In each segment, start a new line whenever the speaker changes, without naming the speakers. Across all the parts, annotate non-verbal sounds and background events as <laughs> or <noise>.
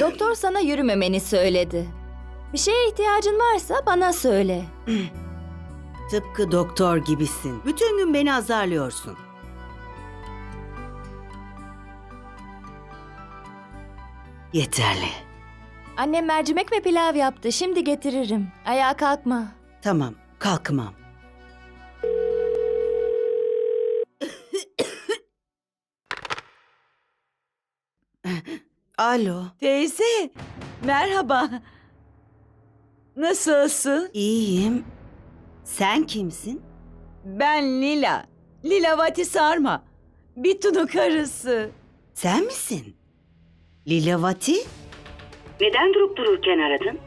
Doktor sana yürümemeni söyledi. Bir şeye ihtiyacın varsa bana söyle.
Tıpkı doktor gibisin. Bütün gün beni azarlıyorsun. Yeterli.
Annem mercimek ve pilav yaptı. Şimdi getiririm. Ayağa kalkma.
Tamam, kalkmam. Alo,
Teyze, merhaba. Nasılsın?
iyiyim. Sen kimsin?
Ben Lila. Lila Vati Sarma. Bitu'nun karısı.
Sen misin? Lilavati? Neden durup dururken aradın?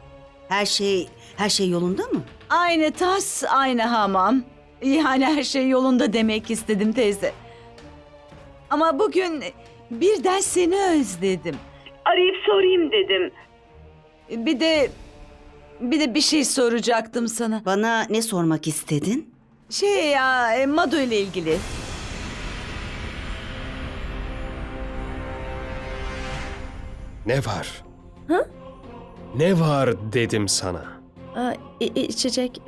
Her şey, her şey yolunda mı?
Aynı tas, aynı hamam. Yani her şey yolunda demek istedim teyze. Ama bugün birden seni özledim.
Arayıp sorayım dedim.
Bir de bir de bir şey soracaktım sana.
Bana ne sormak istedin?
Şey ya, e, Madu ile ilgili.
Ne var? Ne var dedim sana.
Aa, içecek,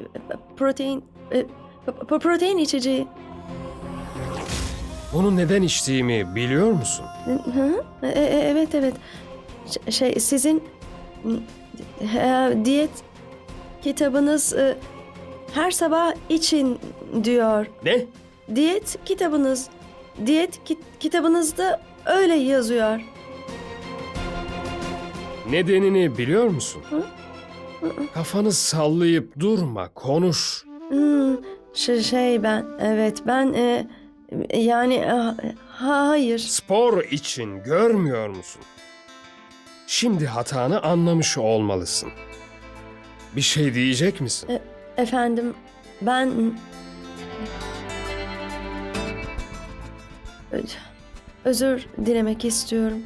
protein, e, protein içeceği.
Bunu neden içtiğimi biliyor musun?
Hı? E- e- evet evet. Şey sizin e, diyet kitabınız e, her sabah için diyor.
Ne?
Diyet kitabınız. Diyet ki- kitabınızda öyle yazıyor.
Nedenini biliyor musun?
Hı? Hı hı.
Kafanı sallayıp durma, konuş.
Hmm, ş- şey ben evet ben e, yani e, ha- hayır.
Spor için görmüyor musun? Şimdi hatanı anlamış olmalısın. Bir şey diyecek misin?
Efendim ben özür dilemek istiyorum.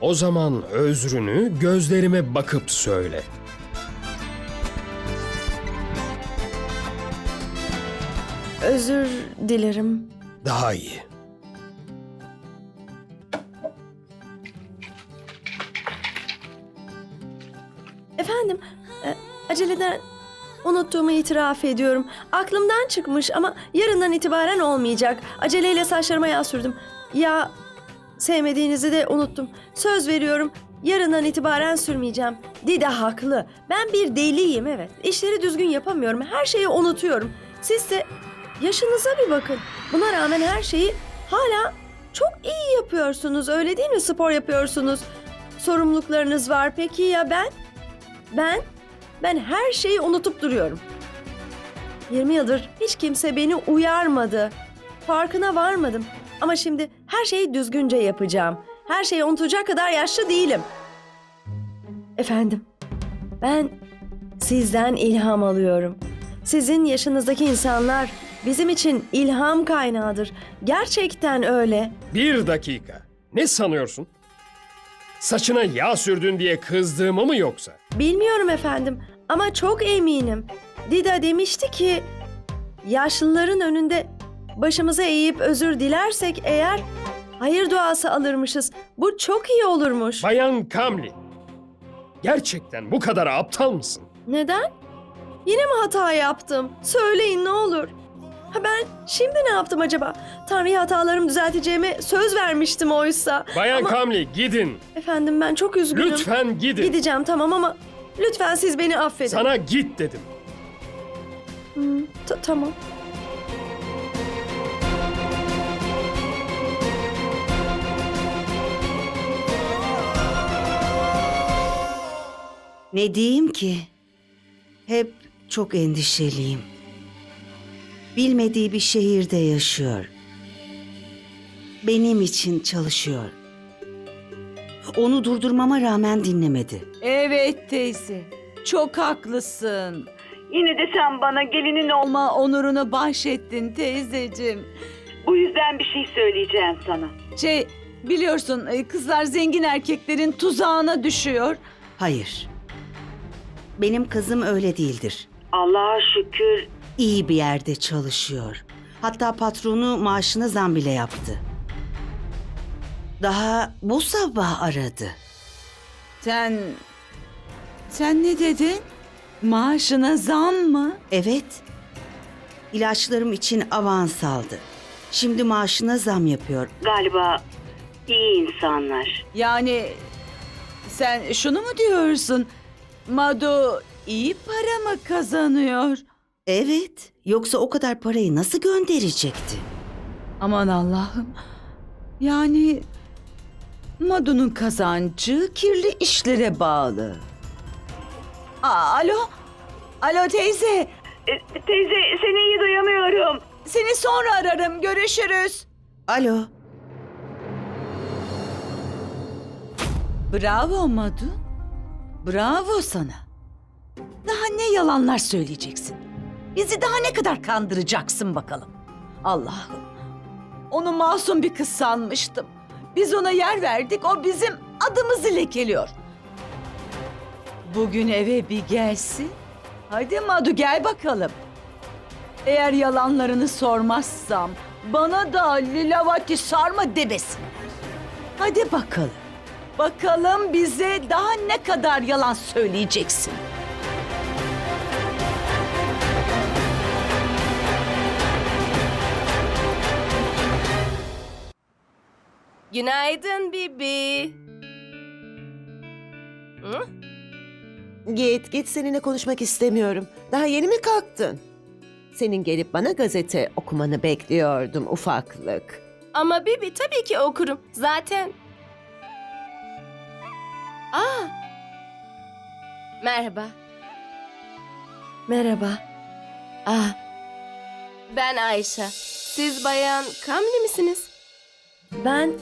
O zaman özrünü gözlerime bakıp söyle.
Özür dilerim.
Daha iyi.
Aceleden unuttuğumu itiraf ediyorum. Aklımdan çıkmış ama yarından itibaren olmayacak. Aceleyle saçlarıma yağ sürdüm. Ya sevmediğinizi de unuttum. Söz veriyorum yarından itibaren sürmeyeceğim. Dida haklı. Ben bir deliyim evet. İşleri düzgün yapamıyorum. Her şeyi unutuyorum. Siz de yaşınıza bir bakın. Buna rağmen her şeyi hala çok iyi yapıyorsunuz. Öyle değil mi? Spor yapıyorsunuz. Sorumluluklarınız var. Peki ya ben? Ben, ben her şeyi unutup duruyorum. 20 yıldır hiç kimse beni uyarmadı. Farkına varmadım. Ama şimdi her şeyi düzgünce yapacağım. Her şeyi unutacak kadar yaşlı değilim. Efendim, ben sizden ilham alıyorum. Sizin yaşınızdaki insanlar bizim için ilham kaynağıdır. Gerçekten öyle.
Bir dakika. Ne sanıyorsun? Saçına yağ sürdün diye kızdığımı mı yoksa?
Bilmiyorum efendim ama çok eminim. Dida demişti ki yaşlıların önünde başımıza eğip özür dilersek eğer hayır duası alırmışız. Bu çok iyi olurmuş.
Bayan Kamli. Gerçekten bu kadar aptal mısın?
Neden? Yine mi hata yaptım? Söyleyin ne olur. Ha ben şimdi ne yaptım acaba? Tanrı'ya hatalarımı düzelteceğime söz vermiştim oysa.
Bayan
Ama-
Kamli gidin.
Efendim ben çok üzgünüm.
Lütfen gidin.
Gideceğim tamam ama lütfen siz beni affedin.
Sana git dedim.
Hmm, ta- tamam.
Ne diyeyim ki? Hep çok endişeliyim. Bilmediği bir şehirde yaşıyor. Benim için çalışıyor. Onu durdurmama rağmen dinlemedi.
Evet teyze, çok haklısın.
Yine de sen bana gelinin ol.
Olma onurunu bahşettin teyzeciğim.
Bu yüzden bir şey söyleyeceğim sana.
Şey, biliyorsun e, kızlar zengin erkeklerin tuzağına düşüyor.
Hayır. Benim kızım öyle değildir.
Allah'a şükür
İyi bir yerde çalışıyor. Hatta patronu maaşına zam bile yaptı. Daha bu sabah aradı.
Sen... Sen ne dedin? Maaşına zam mı?
Evet. İlaçlarım için avans aldı. Şimdi maaşına zam yapıyor.
Galiba iyi insanlar.
Yani sen şunu mu diyorsun? Madu iyi para mı kazanıyor?
Evet. Yoksa o kadar parayı nasıl gönderecekti?
Aman Allah'ım. Yani Madu'nun kazancı kirli işlere bağlı. Aa, alo? Alo teyze.
E, teyze seni iyi duyamıyorum.
Seni sonra ararım. Görüşürüz.
Alo.
Bravo Madu. Bravo sana. Daha ne yalanlar söyleyeceksin? Bizi daha ne kadar kandıracaksın bakalım. Allah'ım. Onu masum bir kız sanmıştım. Biz ona yer verdik, o bizim adımızı lekeliyor. Bugün eve bir gelsin. Hadi Madu gel bakalım. Eğer yalanlarını sormazsam bana da Lilavati sarma demesin. Hadi bakalım. Bakalım bize daha ne kadar yalan söyleyeceksin.
Günaydın Bibi. Hı?
Git git seninle konuşmak istemiyorum. Daha yeni mi kalktın? Senin gelip bana gazete okumanı bekliyordum ufaklık.
Ama Bibi tabii ki okurum. Zaten... Aa! Merhaba.
Merhaba.
Ah. Ben Ayşe. Siz bayan Kamli misiniz?
Ben...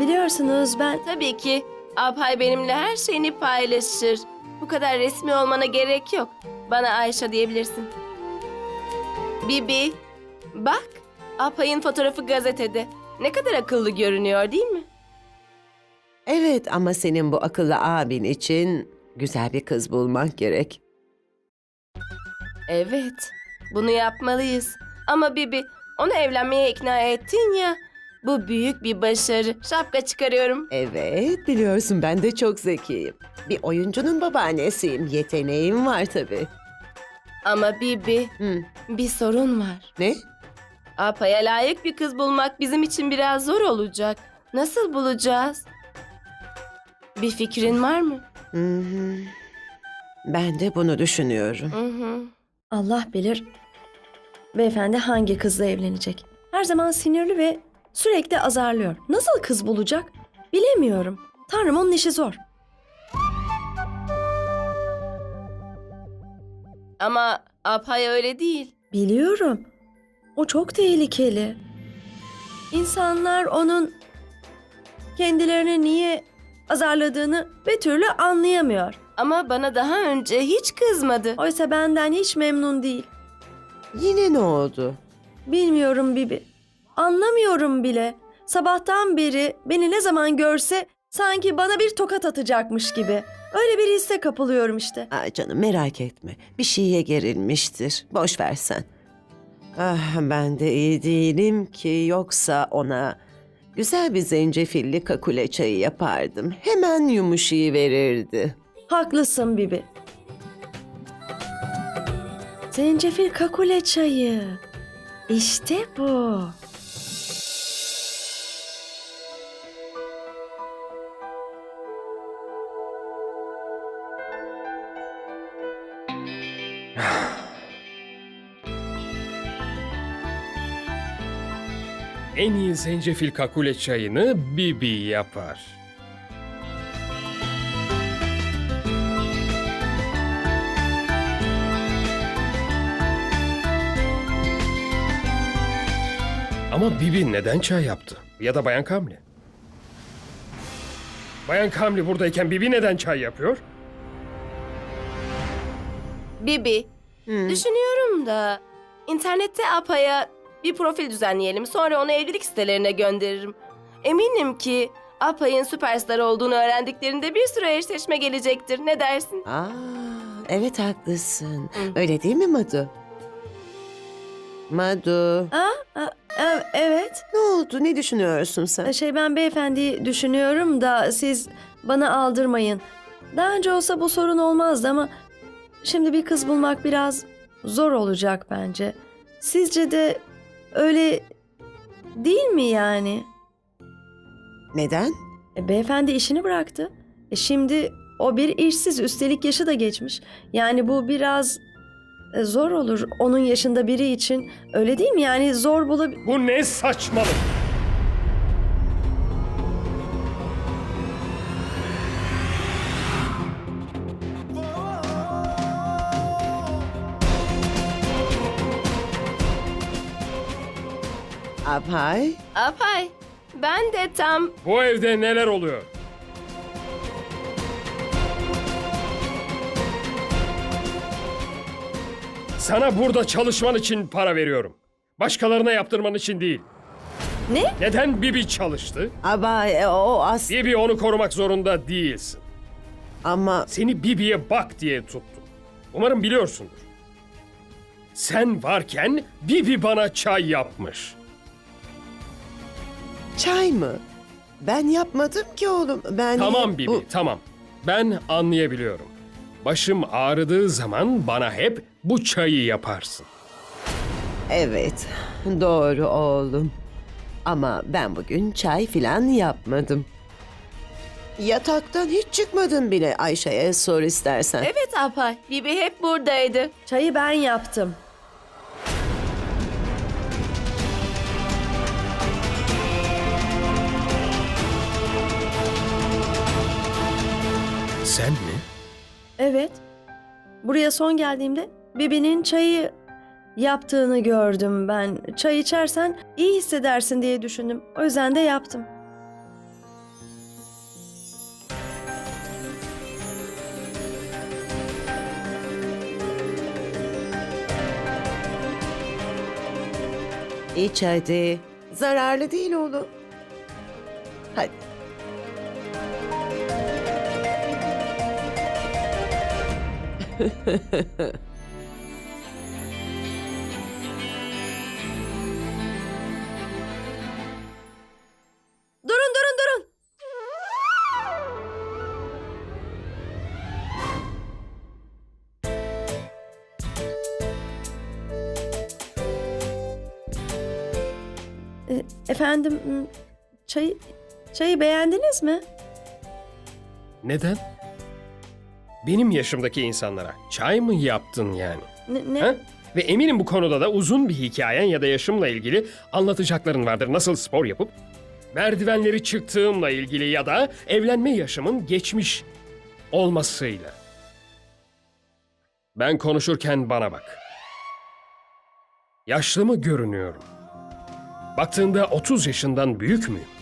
Biliyorsunuz ben...
Tabii ki. Alpay benimle her şeyini paylaşır. Bu kadar resmi olmana gerek yok. Bana Ayşe diyebilirsin. Bibi, bak. Alpay'ın fotoğrafı gazetede. Ne kadar akıllı görünüyor değil mi?
Evet ama senin bu akıllı abin için güzel bir kız bulmak gerek.
Evet, bunu yapmalıyız. Ama Bibi, onu evlenmeye ikna ettin ya. Bu büyük bir başarı. Şapka çıkarıyorum.
Evet biliyorsun ben de çok zekiyim. Bir oyuncunun babaannesiyim. Yeteneğim var tabii.
Ama Bibi,
Hı,
bir sorun var.
ne?
Apa'ya layık bir kız bulmak bizim için biraz zor olacak. Nasıl bulacağız? Bir fikrin var mı?
Hı hı. Ben de bunu düşünüyorum.
Hı hı.
Allah bilir beyefendi hangi kızla evlenecek. Her zaman sinirli ve sürekli azarlıyor. Nasıl kız bulacak? Bilemiyorum. Tanrım onun işi zor.
Ama Apay öyle değil.
Biliyorum. O çok tehlikeli. İnsanlar onun kendilerini niye azarladığını bir türlü anlayamıyor.
Ama bana daha önce hiç kızmadı.
Oysa benden hiç memnun değil.
Yine ne oldu?
Bilmiyorum Bibi. Anlamıyorum bile. Sabahtan beri beni ne zaman görse sanki bana bir tokat atacakmış gibi. Öyle bir hisse kapılıyorum işte.
Aa, canım merak etme. Bir şeye gerilmiştir. Boş ver sen. Ah, ben de iyi değilim ki yoksa ona güzel bir zencefilli kakule çayı yapardım. Hemen yumuşayı verirdi.
Haklısın Bibi. Zencefil kakule çayı. İşte bu.
En iyi zencefil kakule çayını Bibi yapar. Ama Bibi neden çay yaptı? Ya da Bayan Kamli? Bayan Kamli buradayken Bibi neden çay yapıyor?
Bibi, düşünüyorum da internette Apa'ya bir profil düzenleyelim. Sonra onu evlilik sitelerine gönderirim. Eminim ki Apa'yın süperstar olduğunu öğrendiklerinde bir sürü eşleşme gelecektir. Ne dersin?
Aa, evet haklısın.
Hı.
Öyle değil mi Madu? Madu.
Aa, aa, E- evet.
Ne oldu? Ne düşünüyorsun sen?
Şey ben beyefendiyi düşünüyorum da siz bana aldırmayın. Daha önce olsa bu sorun olmazdı ama şimdi bir kız bulmak biraz zor olacak bence. Sizce de öyle değil mi yani?
Neden?
E, beyefendi işini bıraktı. E, şimdi o bir işsiz üstelik yaşı da geçmiş. Yani bu biraz e, zor olur onun yaşında biri için. Öyle değil mi? Yani zor bulabilir.
Bu ne saçmalık?
Abhay,
Apay, ben de tam
Bu evde neler oluyor? Sana burada çalışman için para veriyorum. Başkalarına yaptırman için değil.
Ne?
Neden Bibi çalıştı?
Abhay e, o as...
Bibi onu korumak zorunda değilsin.
Ama
Seni Bibi'ye bak diye tuttum. Umarım biliyorsundur. Sen varken Bibi bana çay yapmış.
Çay mı? Ben yapmadım ki oğlum. Ben
Tamam Bibi,
Bu-
tamam. Ben anlayabiliyorum. Başım ağrıdığı zaman bana hep bu çayı yaparsın.
Evet, doğru oğlum. Ama ben bugün çay filan yapmadım. Yataktan hiç çıkmadın bile Ayşe'ye sor istersen.
evet Apay. Bibi hep buradaydı.
Çayı ben yaptım. Evet. Buraya son geldiğimde Bibi'nin çayı yaptığını gördüm ben. Çay içersen iyi hissedersin diye düşündüm. O yüzden de yaptım.
İç hadi. Zararlı değil oğlum. Hadi. <laughs>
Durun durun durun. E, Efendim m, çayı çayı beğendiniz mi?
Neden? Benim yaşımdaki insanlara çay mı yaptın yani?
Ne, ne?
Ha? Ve eminim bu konuda da uzun bir hikayen ya da yaşımla ilgili anlatacakların vardır. Nasıl spor yapıp merdivenleri çıktığımla ilgili ya da evlenme yaşımın geçmiş olmasıyla. Ben konuşurken bana bak. Yaşlı mı görünüyorum? Baktığında 30 yaşından büyük müyüm?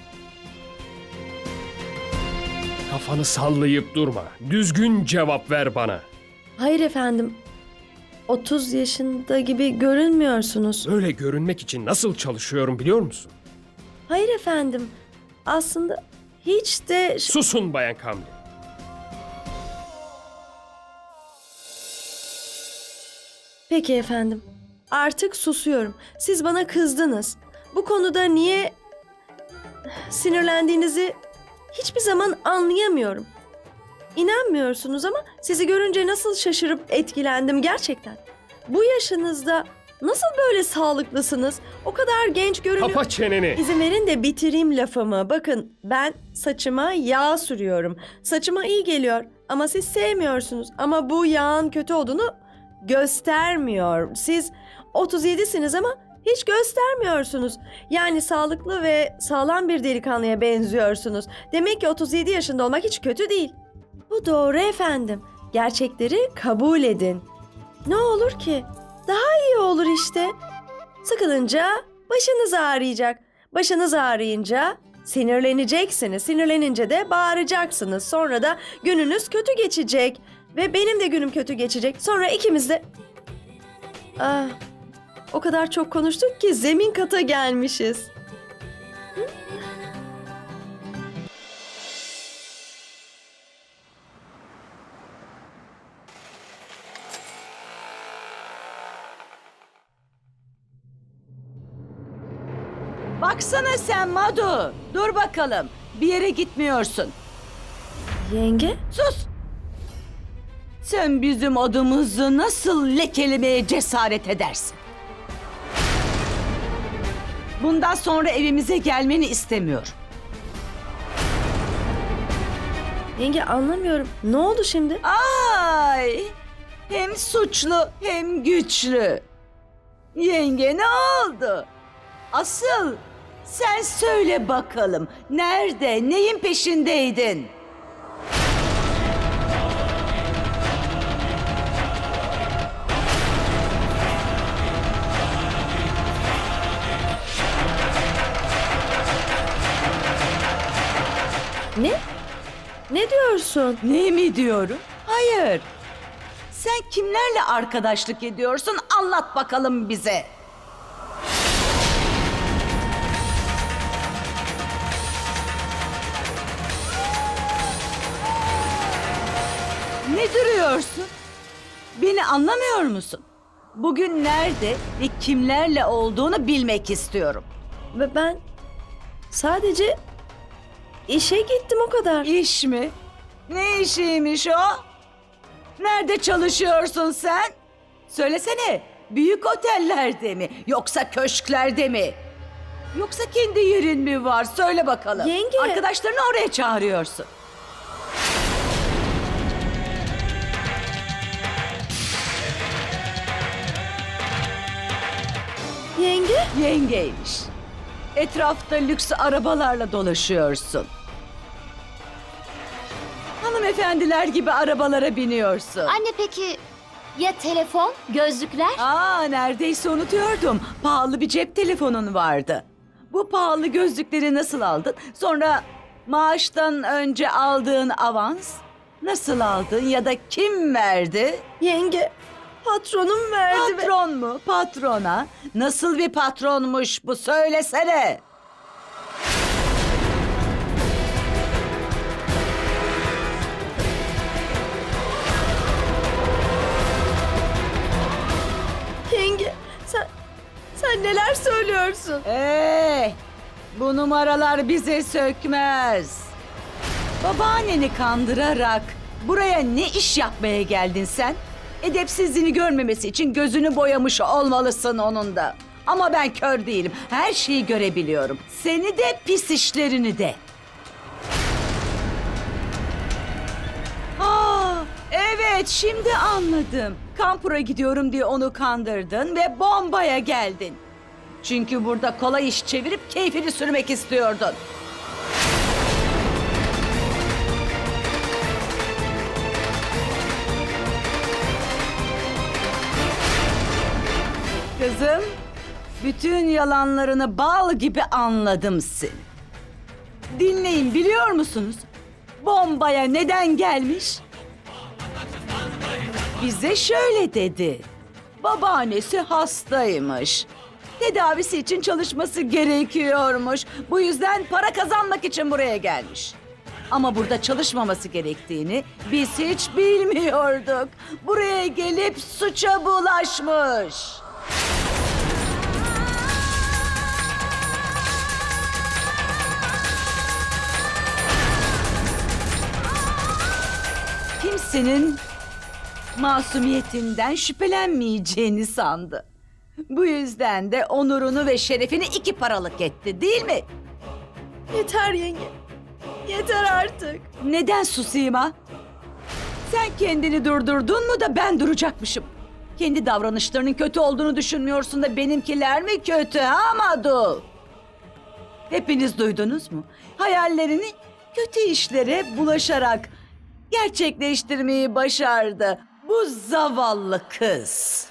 Kafanı sallayıp durma. Düzgün cevap ver bana.
Hayır efendim. 30 yaşında gibi görünmüyorsunuz.
Öyle görünmek için nasıl çalışıyorum biliyor musun?
Hayır efendim. Aslında hiç de
Susun Bayan Kamli.
Peki efendim. Artık susuyorum. Siz bana kızdınız. Bu konuda niye sinirlendiğinizi hiçbir zaman anlayamıyorum. İnanmıyorsunuz ama sizi görünce nasıl şaşırıp etkilendim gerçekten. Bu yaşınızda nasıl böyle sağlıklısınız? O kadar genç görünüyor.
Kapa çeneni.
İzin verin de bitireyim lafımı. Bakın ben saçıma yağ sürüyorum. Saçıma iyi geliyor ama siz sevmiyorsunuz. Ama bu yağın kötü olduğunu göstermiyor. Siz 37'siniz ama hiç göstermiyorsunuz. Yani sağlıklı ve sağlam bir delikanlıya benziyorsunuz. Demek ki 37 yaşında olmak hiç kötü değil. Bu doğru efendim. Gerçekleri kabul edin. Ne olur ki? Daha iyi olur işte. Sıkılınca başınız ağrıyacak. Başınız ağrıyınca sinirleneceksiniz. Sinirlenince de bağıracaksınız. Sonra da gününüz kötü geçecek. Ve benim de günüm kötü geçecek. Sonra ikimiz de... Ah, o kadar çok konuştuk ki zemin kata gelmişiz.
Baksana sen Madu. Dur bakalım. Bir yere gitmiyorsun.
Yenge?
Sus. Sen bizim adımızı nasıl lekelemeye cesaret edersin? Bundan sonra evimize gelmeni istemiyorum.
Yenge anlamıyorum. Ne oldu şimdi?
Ay! Hem suçlu hem güçlü. Yenge ne oldu? Asıl sen söyle bakalım. Nerede, neyin peşindeydin?
Ne? Ne diyorsun?
Ne mi diyorum? Hayır. Sen kimlerle arkadaşlık ediyorsun? Anlat bakalım bize. Ne duruyorsun? Beni anlamıyor musun? Bugün nerede ve kimlerle olduğunu bilmek istiyorum.
Ve ben sadece işe gittim o kadar.
İş mi? Ne işiymiş o? Nerede çalışıyorsun sen? Söylesene. Büyük otellerde mi? Yoksa köşklerde mi? Yoksa kendi yerin mi var? Söyle bakalım.
Yenge.
Arkadaşlarını oraya çağırıyorsun.
Yenge?
Yengeymiş. Etrafta lüks arabalarla dolaşıyorsun. Hanımefendiler gibi arabalara biniyorsun.
Anne peki ya telefon, gözlükler?
Aa neredeyse unutuyordum. Pahalı bir cep telefonun vardı. Bu pahalı gözlükleri nasıl aldın? Sonra maaştan önce aldığın avans nasıl aldın ya da kim verdi?
Yenge patronum verdi. ve-
Patron mu? Patrona. Nasıl bir patronmuş bu söylesene.
Sen neler söylüyorsun?
Ee, bu numaralar bize sökmez. Babaanneni kandırarak buraya ne iş yapmaya geldin sen? Edepsizliğini görmemesi için gözünü boyamış olmalısın onun da. Ama ben kör değilim. Her şeyi görebiliyorum. Seni de pis işlerini de. Evet şimdi anladım. Kampura gidiyorum diye onu kandırdın ve bombaya geldin. Çünkü burada kolay iş çevirip keyfini sürmek istiyordun. Kızım, bütün yalanlarını bal gibi anladım seni. Dinleyin biliyor musunuz? Bombaya neden gelmiş? Bize şöyle dedi. Babaannesi hastaymış. Tedavisi için çalışması gerekiyormuş. Bu yüzden para kazanmak için buraya gelmiş. Ama burada çalışmaması gerektiğini biz hiç bilmiyorduk. Buraya gelip suça bulaşmış. Kimsenin masumiyetinden şüphelenmeyeceğini sandı. Bu yüzden de onurunu ve şerefini iki paralık etti değil mi?
Yeter yenge. Yeter artık.
Neden susayım ha? Sen kendini durdurdun mu da ben duracakmışım. Kendi davranışlarının kötü olduğunu düşünmüyorsun da benimkiler mi kötü ha Madu? Hepiniz duydunuz mu? Hayallerini kötü işlere bulaşarak gerçekleştirmeyi başardı. Bu zavallı kız.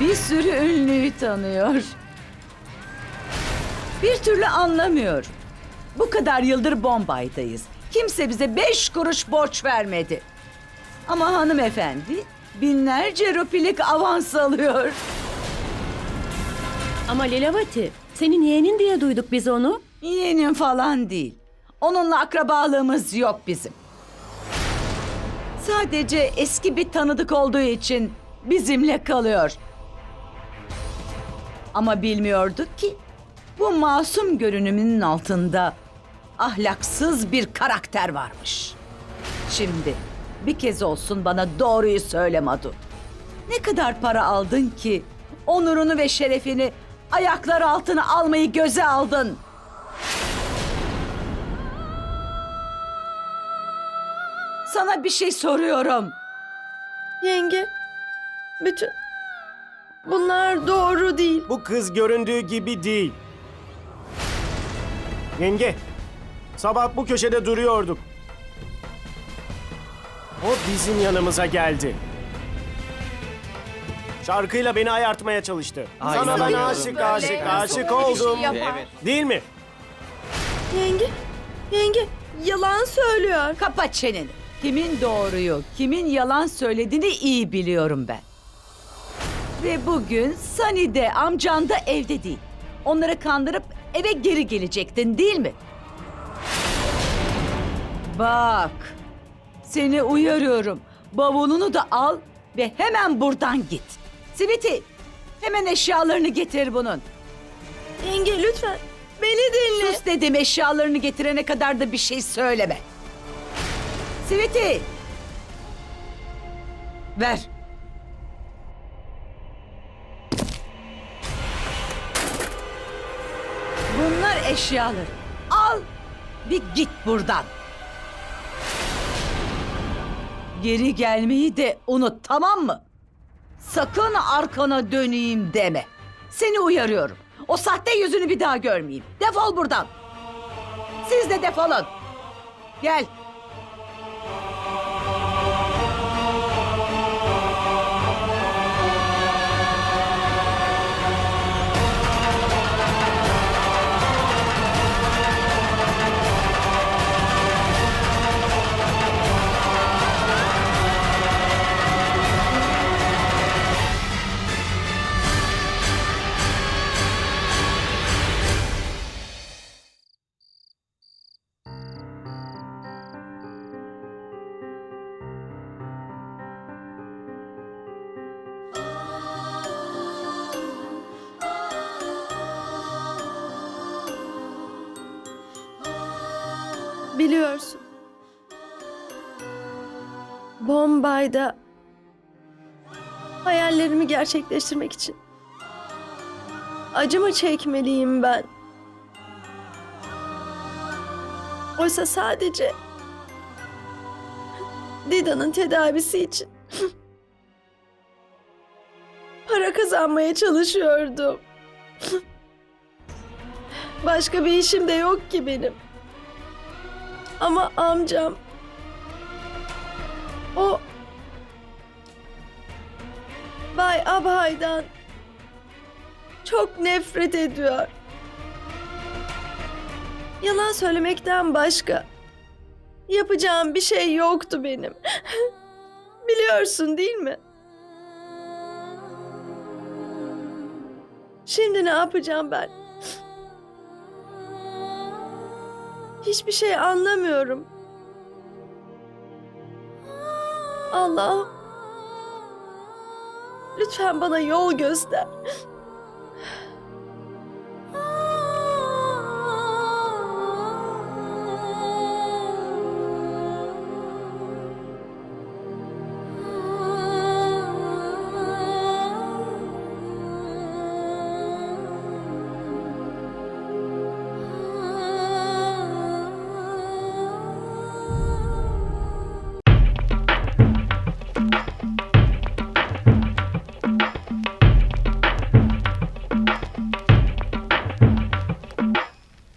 Bir sürü ünlüyü tanıyor. Bir türlü anlamıyorum. Bu kadar yıldır Bombay'dayız. Kimse bize beş kuruş borç vermedi. Ama hanımefendi binlerce rupilik avans alıyor.
Ama Lilavati, senin yeğenin diye duyduk biz onu.
Yeğenim falan değil. Onunla akrabalığımız yok bizim. Sadece eski bir tanıdık olduğu için bizimle kalıyor. Ama bilmiyorduk ki bu masum görünümünün altında ahlaksız bir karakter varmış. Şimdi bir kez olsun bana doğruyu söyle Madu. Ne kadar para aldın ki onurunu ve şerefini ayaklar altına almayı göze aldın? Sana bir şey soruyorum.
Yenge, bütün bunlar doğru değil.
Bu kız göründüğü gibi değil. Yenge, sabah bu köşede duruyorduk. O bizim yanımıza geldi. Şarkıyla beni ayartmaya çalıştı. Sana ben aşık aşık aşık oldum. Değil mi?
Yenge, yenge yalan söylüyor.
Kapa çeneni. Kimin doğruyu, kimin yalan söylediğini iyi biliyorum ben. Ve bugün Sunny de amcan da evde değil. Onları kandırıp eve geri gelecektin değil mi? Bak, seni uyarıyorum. Bavulunu da al ve hemen buradan git. Siviti, hemen eşyalarını getir bunun.
Yenge lütfen beni dinle.
Sus dedim eşyalarını getirene kadar da bir şey söyleme. Siviti. Ver. Bunlar eşyaları. Al bir git buradan. Geri gelmeyi de unut tamam mı? Sakın arkana döneyim deme. Seni uyarıyorum. O sahte yüzünü bir daha görmeyeyim. Defol buradan. Siz de defolun. Gel.
Bombay'da hayallerimi gerçekleştirmek için acımı çekmeliyim ben. Oysa sadece Dida'nın tedavisi için para kazanmaya çalışıyordum. Başka bir işim de yok ki benim. Ama amcam o Bay Abhay'dan çok nefret ediyor. Yalan söylemekten başka yapacağım bir şey yoktu benim. <laughs> Biliyorsun değil mi? Şimdi ne yapacağım ben? Hiçbir şey anlamıyorum. Allah. Lütfen bana yol göster.